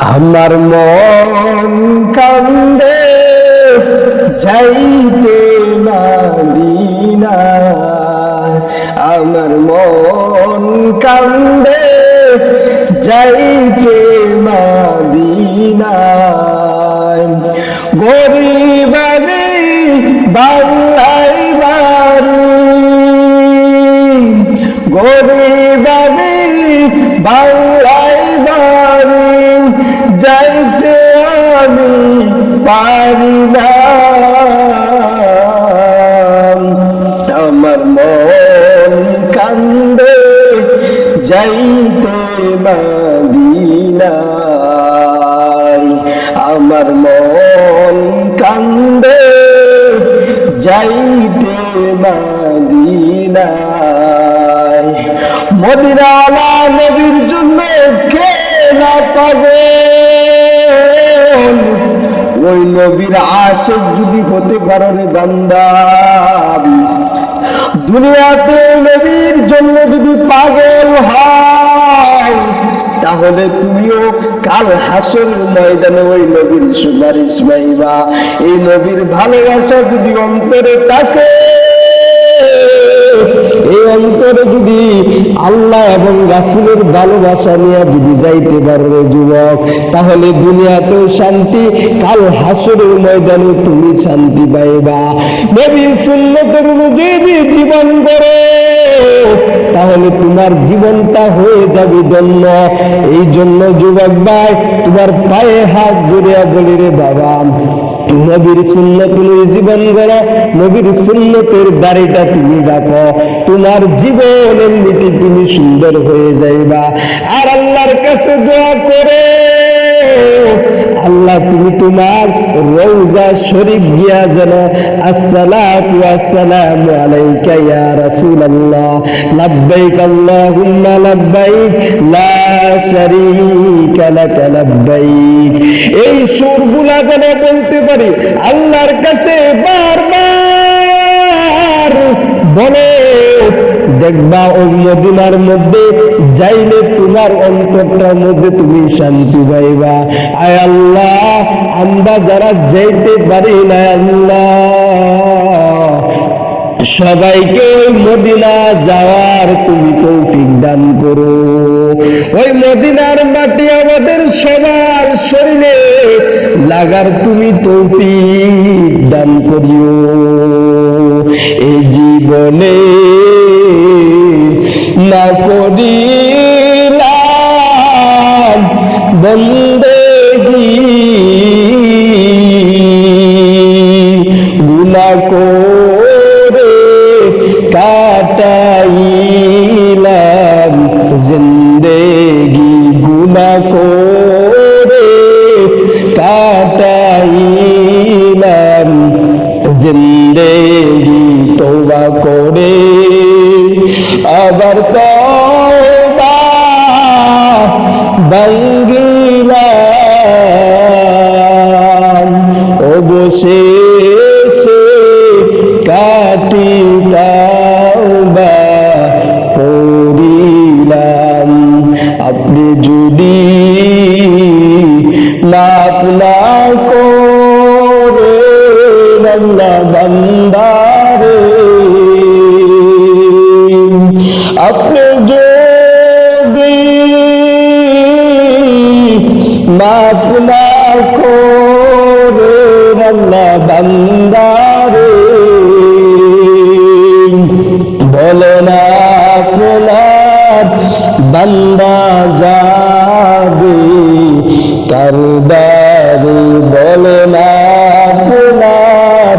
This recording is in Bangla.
আমার মন কান্দে, যাইতে মাদিনা আমার মন কান্দে, যাইতে মাদিনা গরিবারি বাংলাই বাড়ি, গরিবারি বাংলাই আমি পারি আমার মন কান্দে, যাইতে মাদিনায় আমার মন কান্দে, যাইতে মাদিনায় মদিনালা নবীর জন্য ওই নবীর আশেক যদি হতে পারো রে বান্দা। দুনিয়াতে নবীর জন্য যদি পাগল হয়, তাহলে তুমিও কাল হাসর ময়দানে ওই নবীর সুপারিশ পাইবা। এই নবীর ভালোবাসা যদি অন্তরে থাকে, এই অন্তরে যদি আল্লাহ এবং রাসুলের ভালোবাসা নিয়ে যদি যাইতে পারবে যুবক, তাহলে দুনিয়াতেও শান্তি, কাল হাসরের ময়দানে তুমি শান্তি পাইবা। নবীর সুন্নতের অনুযায়ী জীবন করো তাহলে তোমার জীবনটা হয়ে যাবে ধন্য। এই জন্য যুবক ভাই, তোমার পায়ে হাত ধরিয়া বলি রে বাবা নবীর সুন্নত তুমি জীবন গড়ো, নবীর সুন্নতের দাড়িটা তুমি দেখো তোমার জীবন এমনিতে তুমি সুন্দর হয়ে যাইবা। আর আল্লাহর কাছে দোয়া করে আল্লাহ, তুমি তোমার রৌজা শরীফ গিয়া যেন আসসালাতু আসসালাম আলাইকা ইয়া রাসূলুল্লাহ। লাব্বাইক আল্লাহুম্মা লাব্বাইক, লা শারীকা লাক লাব্বাইক। এই সুরগুলা যেন বলতে পারি, আল্লাহর কাছে বারবার দেখবা ওই মদিনার মধ্যে, যাইলে তোমার অন্তরটার মধ্যে তুমি শান্তি পাইবা। আয় আল্লাহ, আমরা যারা যাইতে পারি না আল্লাহ। সবাইকে ওই মদিনা যাওয়ার তুমি তৌফিক দান করো। ওই মদিনার মাটি আমাদের সবার শরীরে, লাগার তুমি তৌফিক দান করিও। এই জীবনে না করিলাম বন্দেগী গুনা করে কাটাইলাম জিন্দেগি। গুনা করে কাটাইলাম জিন্দেগি। তোবা করে আবার বাঙ্গিলাম। অবশেষে কাটি তাওবা করিলাম আপনি যদি না করে বাংলা বান্দারে। বলে না যাবে কারদারি বলে না আপনার